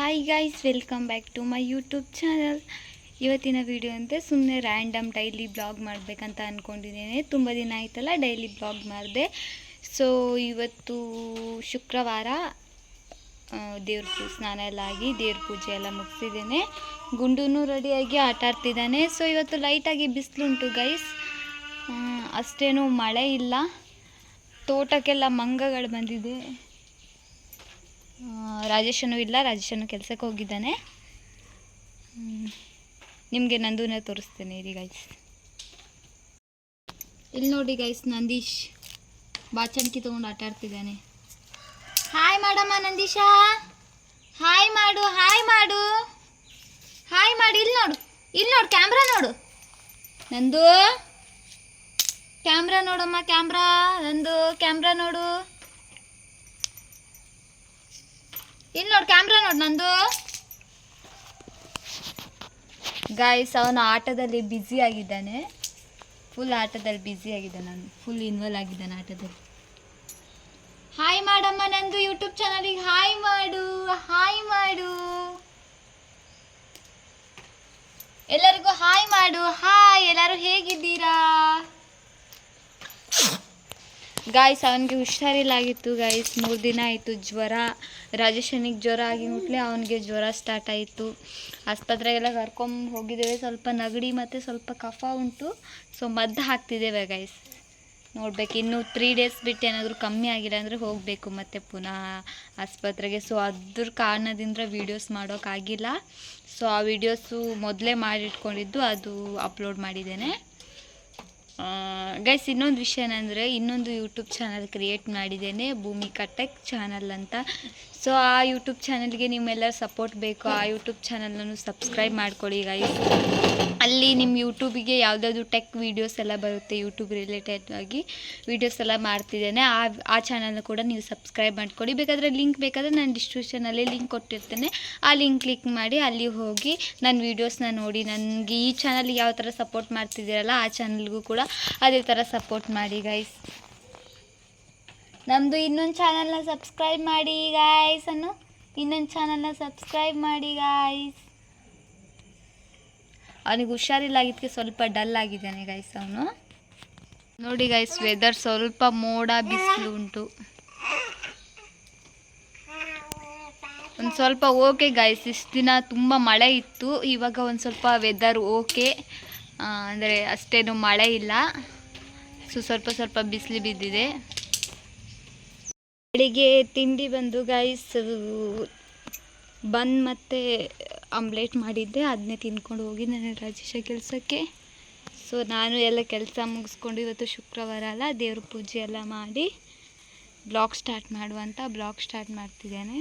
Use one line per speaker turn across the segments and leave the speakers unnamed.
Hi guys welcome back to my YouTube channel ಇವತ್ತಿನ video ಅಂತೆ ಸುಮ್ಮನೆ ರ್ಯಾಂಡಮ್ ಡೈಲಿ ಬ್ಲಾಗ್ ಮಾಡಬೇಕಂತ ಅಂದ್ಕೊಂಡಿದ್ದೇನೆ ತುಂಬ ದಿನ ಆಯ್ತಲ್ಲ ಡೈಲಿ ಬ್ಲಾಗ್ ಮಾಡಿದೆ. ಸೊ ಇವತ್ತು ಶುಕ್ರವಾರ ದೇವ್ರ ಸ್ನಾನ ಎಲ್ಲ ಆಗಿ ದೇವ್ರ ಪೂಜೆ ಎಲ್ಲ ಮುಗಿಸಿದ್ದೇನೆ. ಗುಂಡೂ ರೆಡಿಯಾಗಿ ಆಟ ಆಡ್ತಿದ್ದಾನೆ. ಸೊ ಇವತ್ತು ಲೈಟಾಗಿ ಬಿಸಿಲುಂಟು ಗೈಸ್ ಅಷ್ಟೇನು ಮಳೆ ಇಲ್ಲ. ತೋಟಕ್ಕೆಲ್ಲ ಮಂಗಗಳು ಬಂದಿದೆ. ರಾಜೇಶನು ಇಲ್ಲ, ರಾಜೇಶನು ಕೆಲಸಕ್ಕೆ ಹೋಗಿದ್ದಾನೆ. ನಿಮಗೆ ನಂದೂನ ತೋರಿಸ್ತೇನೆ ಇರಿ ಗೈಸ್ ಇಲ್ಲಿ ನೋಡಿ ಗೈಸ್ ನಂದೀಶ್. ಬಾಚಣಿಕೆ ತೊಗೊಂಡು ಆಟ ಆಡ್ತಿದ್ದಾನೆ. ಹಾಯ್ ಮಾಡಮ್ಮ ನಂದೀಶ. ಹಾಯ್ ಮಾಡು ಹಾಯ್ ಮಾಡು. ಹಾಯ್ ಮಾಡು ಇಲ್ಲಿ ನೋಡು. ಇಲ್ಲಿ ನೋಡು ಕ್ಯಾಮ್ರಾ ನೋಡು. ನಂದು. ಕ್ಯಾಮ್ರಾ ನೋಡಮ್ಮ ಕ್ಯಾಮ್ರಾ ನಂದು ಕ್ಯಾಮ್ರಾ ನೋಡು. ಇಲ್ಲಿ ನೋಡಿ ಕ್ಯಾಮ್ರಾ ನೋಡಿ ನಂದು. ಗಾಯ್ಸ್ ಅವನು ಆಟದಲ್ಲಿ ಬ್ಯುಸಿ ಆಗಿದ್ದಾನೆ. ಫುಲ್ ಆಟದಲ್ಲಿ ಬ್ಯುಸಿ ಆಗಿದ್ದಾನೆ ನಾನು ಫುಲ್ ಇನ್ವಾಲ್ವ್ ಆಗಿದ್ದಾನೆ ಆಟದಲ್ಲಿ. ಹಾಯ್ ಮಾಡಮ್ಮ ನಂದು ಯೂಟ್ಯೂಬ್ ಚಾನಲಿಗೆ ಹಾಯ್ ಮಾಡು. ಹಾಯ್ ಮಾಡು. ಎಲ್ಲರಿಗೂ ಹಾಯ್ ಮಾಡು. ಹಾಯ್ ಎಲ್ಲರೂ ಹೇಗಿದ್ದೀರಾ? ಗಾಯ್ಸ್ ಅವನಿಗೆ ಹುಷಾರಿಲ್ಲಾಗಿತ್ತು ಗಾಯ್ಸ್ ಮೂರು ದಿನ ಆಯಿತು ಜ್ವರ. ರಾಜೇಶನಿಗೆ ಜ್ವರ ಆಗಿ ಮುಟ್ಲೆ, ಅವನಿಗೆ ಜ್ವರ ಸ್ಟಾರ್ಟ್ ಆಯಿತು. ಆಸ್ಪತ್ರೆಗೆಲ್ಲ ಕರ್ಕೊಂಡು ಹೋಗಿದ್ದೇವೆ. ಸ್ವಲ್ಪ ನಗಡಿ ಮತ್ತು ಸ್ವಲ್ಪ ಕಫ ಉಂಟು. ಸೊ ಮದ್ದು ಹಾಕ್ತಿದ್ದೇವೆ ಗಾಯ್ಸ್ ನೋಡ್ಬೇಕು, ಇನ್ನು ತ್ರೀ ಡೇಸ್ ಬಿಟ್ಟು ಏನಾದರೂ ಕಮ್ಮಿ ಆಗಿಲ್ಲ ಅಂದರೆ ಹೋಗಬೇಕು ಮತ್ತು ಪುನಃ ಆಸ್ಪತ್ರೆಗೆ. ಸೊ ಅದ್ರ ಕಾರಣದಿಂದ ವೀಡಿಯೋಸ್ ಮಾಡೋಕ್ಕಾಗಿಲ್ಲ. ಸೊ ಆ ವೀಡಿಯೋಸು ಮೊದಲೇ ಮಾಡಿಟ್ಕೊಂಡಿದ್ದು, ಅದು ಅಪ್ಲೋಡ್ ಮಾಡಿದ್ದೇನೆ. ಗೈಸ್ ಇನ್ನೊಂದು ವಿಷಯ ಏನಂದರೆ, ಇನ್ನೊಂದು ಯೂಟ್ಯೂಬ್ ಚಾನಲ್ ಕ್ರಿಯೇಟ್ ಮಾಡಿದ್ದೇನೆ ಭೂಮಿಕಾ ಟೆಕ್ ಚಾನಲ್ ಅಂತ. ಸೊ ಆ ಯೂಟ್ಯೂಬ್ ಚಾನಲ್ಗೆ ನಿಮ್ಮೆಲ್ಲರ ಸಪೋರ್ಟ್ ಬೇಕು. ಆ ಯೂಟ್ಯೂಬ್ ಚಾನಲನ್ನು ಸಬ್ಸ್ಕ್ರೈಬ್ ಮಾಡ್ಕೊಳ್ಳಿ ಗೈಸ್ ಅಲ್ಲಿ ನಿಮ್ಮ ಯೂಟ್ಯೂಬಿಗೆ ಯಾವುದಾದ್ರು ಟೆಕ್ ವೀಡಿಯೋಸ್ ಎಲ್ಲ ಬರುತ್ತೆ ಯೂಟ್ಯೂಬ್ ರಿಲೇಟೆಡ್ ಆಗಿ ವೀಡಿಯೋಸ್ ಎಲ್ಲ ಮಾಡ್ತಿದ್ದೇನೆ. ಆ ಆ ಚಾನಲ್ನ ಕೂಡ ನೀವು ಸಬ್ಸ್ಕ್ರೈಬ್ ಮಾಡ್ಕೊಳ್ಳಿ. ಬೇಕಾದರೆ ಲಿಂಕ್ ಬೇಕಾದರೆ ನಾನು ಡಿಸ್ಕ್ರಿಪ್ಷನಲ್ಲಿ ಲಿಂಕ್ ಕೊಟ್ಟಿರ್ತೇನೆ. ಆ ಲಿಂಕ್ ಕ್ಲಿಕ್ ಮಾಡಿ ಅಲ್ಲಿ ಹೋಗಿ ನನ್ನ ವೀಡಿಯೋಸ್ನ ನೋಡಿ. ನನಗೆ ಈ ಚಾನಲ್ಗೆ ಯಾವ ಥರ ಸಪೋರ್ಟ್ ಮಾಡ್ತಿದ್ದೀರಲ್ಲ, ಆ ಚಾನಲ್ಗೂ ಕೂಡ ಅದೇ ಥರ ಸಪೋರ್ಟ್ ಮಾಡಿ ಗೈಸ್ ನಮ್ಮದು ಇನ್ನೊಂದು ಚಾನಲ್ನ ಸಬ್ಸ್ಕ್ರೈಬ್ ಮಾಡಿ ಗಾಯ್ಸ್ ಅನ್ನು ಇನ್ನೊಂದು ಚಾನಲ್ನ ಸಬ್ಸ್ಕ್ರೈಬ್ ಮಾಡಿ ಗಾಯ್ಸ್ ಅವನಿಗೆ ಹುಷಾರಿಲ್ಲಾಗಿದ್ದಕ್ಕೆ ಸ್ವಲ್ಪ ಡಲ್ ಆಗಿದ್ದಾನೆ ಗೈಸ್ ಅವನು. ನೋಡಿ ಗೈಸ್ ವೆದರ್ ಸ್ವಲ್ಪ ಮೋಡ, ಬಿಸಿಲು ಉಂಟು. ಒಂದು ಸ್ವಲ್ಪ ಓಕೆ ಗೈಸ್ ಇಷ್ಟು ದಿನ ತುಂಬ ಮಳೆ ಇತ್ತು. ಇವಾಗ ಒಂದು ಸ್ವಲ್ಪ ವೆದರ್ ಓಕೆ ಅಂದರೆ ಅಷ್ಟೇನು ಮಳೆ ಇಲ್ಲ. ಸೊ ಸ್ವಲ್ಪ ಸ್ವಲ್ಪ ಬಿಸಿಲು ಬಿದ್ದಿದೆ. ಬೆಳಿಗ್ಗೆ ತಿಂಡಿ ಬಂದು ಗೈಸ್ ಬಂದ್ ಮತ್ತು ಆಮ್ಲೆಟ್ ಮಾಡಿದ್ದೆ. ಅದನ್ನೇ ತಿನ್ಕೊಂಡು ಹೋಗಿ ನಾನು ರಾಜೇಶ ಕೆಲಸಕ್ಕೆ. ಸೊ ನಾನು ಎಲ್ಲ ಕೆಲಸ ಮುಗಿಸ್ಕೊಂಡು ಇವತ್ತು ಶುಕ್ರವಾರ ಅಲ್ಲ, ದೇವ್ರ ಪೂಜೆ ಎಲ್ಲ ಮಾಡಿ ಬ್ಲಾಗ್ ಸ್ಟಾರ್ಟ್ ಮಾಡುವಂತ ಬ್ಲಾಗ್ ಸ್ಟಾರ್ಟ್ ಮಾಡ್ತಿದ್ದೇನೆ.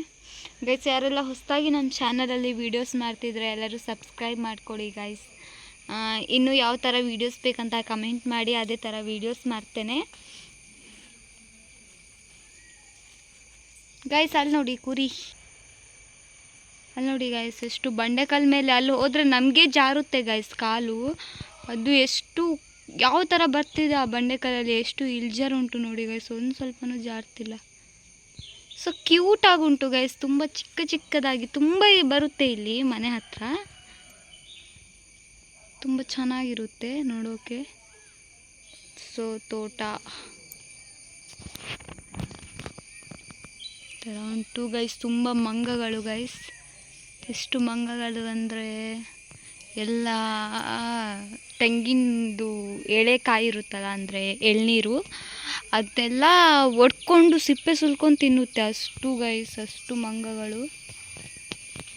ಗೈಸ್ ಯಾರೆಲ್ಲ ಹೊಸದಾಗಿ ನಮ್ಮ ಚಾನಲಲ್ಲಿ ವೀಡಿಯೋಸ್ ಮಾಡ್ತಿದ್ರೆ ಎಲ್ಲರೂ ಸಬ್ಸ್ಕ್ರೈಬ್ ಮಾಡ್ಕೊಳ್ಳಿ ಗೈಸ್ ಇನ್ನು ಯಾವ ಥರ ವೀಡಿಯೋಸ್ ಬೇಕಂತ ಕಮೆಂಟ್ ಮಾಡಿ, ಅದೇ ಥರ ವೀಡಿಯೋಸ್ ಮಾಡ್ತೇನೆ. ಗಾಯ್ಸ್ ಅಲ್ಲಿ ನೋಡಿ, ಕುರಿ. ಅಲ್ಲಿ ನೋಡಿ ಗಾಯ್ಸ್ ಎಷ್ಟು ಬಂಡೆಕಲ್ ಮೇಲೆ ಅಲ್ಲಿ ಹೋದ್ರೆ ನಮಗೆ ಜಾರುತ್ತೆ ಗಾಯ್ಸ್ ಕಾಲು. ಅದು ಎಷ್ಟು, ಯಾವ ಥರ ಬರ್ತಿದೆ ಆ ಬಂಡೆಕಲ್ಲಲ್ಲಿ, ಎಷ್ಟು ಇಲ್ಜರ್ ಉಂಟು ನೋಡಿ ಗೈಸ್ ಒಂದು ಸ್ವಲ್ಪನೂ ಜಾರ್ತಿಲ್ಲ. ಸೊ ಕ್ಯೂಟ್ ಆಗುಂಟು ಗೈಸ್ ತುಂಬ ಚಿಕ್ಕ ಚಿಕ್ಕದಾಗಿ, ತುಂಬ ಬರುತ್ತೆ ಇಲ್ಲಿ ಮನೆ ಹತ್ರ. ತುಂಬ ಚೆನ್ನಾಗಿರುತ್ತೆ ನೋಡೋಕ್ಕೆ ಸೊ ತೋಟ. ಥರ ಉಂಟು ಗೈಸ್ ತುಂಬ ಮಂಗಗಳು ಗೈಸ್ ಎಷ್ಟು ಮಂಗಗಳು ಅಂದರೆ ಎಲ್ಲ ತೆಂಗಿನದು ಎಳೆಕಾಯಿ ಇರುತ್ತಲ್ಲ ಅಂದರೆ ಎಳ್ನೀರು, ಅದೆಲ್ಲ ಒಡ್ಕೊಂಡು ಸಿಪ್ಪೆ ಸುಲ್ಕೊಂಡು ತಿನ್ನುತ್ತೆ ಅಷ್ಟು ಗೈಸ್ ಅಷ್ಟು ಮಂಗಗಳು.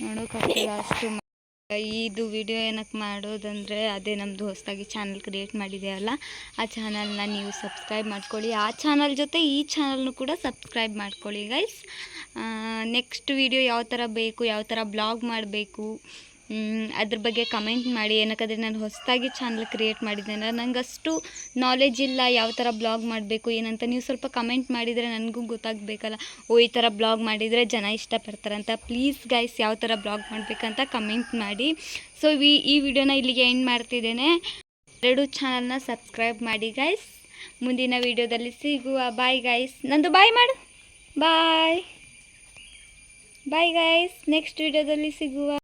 ನೋಡೋಕ್ಕಾಗ್ತಿಲ್ಲ ಅಷ್ಟು ಇದು ವಿಡಿಯೋ ಏನಕ್ಕೆ ಮಾಡೋದಂದರೆ, ಅದೇ ನಮ್ಮದು ಹೊಸದಾಗಿ ಚಾನಲ್ ಕ್ರಿಯೇಟ್ ಮಾಡಿದೆಯಲ್ಲ ಆ ಚಾನಲ್ನ ನೀವು ಸಬ್ಸ್ಕ್ರೈಬ್ ಮಾಡ್ಕೊಳ್ಳಿ. ಆ ಚಾನಲ್ ಜೊತೆ ಈ ಚಾನಲ್ನು ಕೂಡ ಸಬ್ಸ್ಕ್ರೈಬ್ ಮಾಡ್ಕೊಳ್ಳಿ ಗೈಸ್ ನೆಕ್ಸ್ಟ್ ವಿಡಿಯೋ ಯಾವ ಥರ ಬೇಕು ಯಾವ ಥರ ಬ್ಲಾಗ್ ಮಾಡಬೇಕು ಅದ್ರ ಬಗ್ಗೆ ಕಮೆಂಟ್ ಮಾಡಿ. ಏನಕ್ಕಂದರೆ ನಾನು ಹೊಸದಾಗಿ ಚಾನಲ್ ಕ್ರಿಯೇಟ್ ಮಾಡಿದ್ದೇನೆ ನಂಗೆ ಅಷ್ಟು ನಾಲೆಜ್ ಇಲ್ಲ ಯಾವ ಥರ ಬ್ಲಾಗ್ ಮಾಡಬೇಕು, ಏನಂತ. ನೀವು ಸ್ವಲ್ಪ ಕಮೆಂಟ್ ಮಾಡಿದರೆ ನನಗೂ ಗೊತ್ತಾಗಬೇಕಲ್ಲ. ಓ, ಈ ಥರ ಬ್ಲಾಗ್ ಮಾಡಿದರೆ ಜನ ಇಷ್ಟಪಡ್ತಾರಂತ ಪ್ಲೀಸ್ ಗೈಸ್ ಯಾವ ಥರ ಬ್ಲಾಗ್ ಮಾಡಬೇಕಂತ ಕಮೆಂಟ್ ಮಾಡಿ. ಸೊ ಈ ಈ ವಿಡಿಯೋನ ಇಲ್ಲಿಗೆ ಎಂಡ್ ಮಾಡ್ತಿದ್ದೇನೆ. ಎರಡು ಚಾನಲ್ನ ಸಬ್ಸ್ಕ್ರೈಬ್ ಮಾಡಿ ಗೈಸ್ ಮುಂದಿನ ವಿಡಿಯೋದಲ್ಲಿ ಸಿಗುವ. ಬಾಯ್ ಗೈಸ್ ನಂದು ಬಾಯ್ ಮಾಡು. ಬಾಯ್ ಬಾಯ್ ಗೈಸ್ ನೆಕ್ಸ್ಟ್ ವಿಡಿಯೋದಲ್ಲಿ ಸಿಗುವ.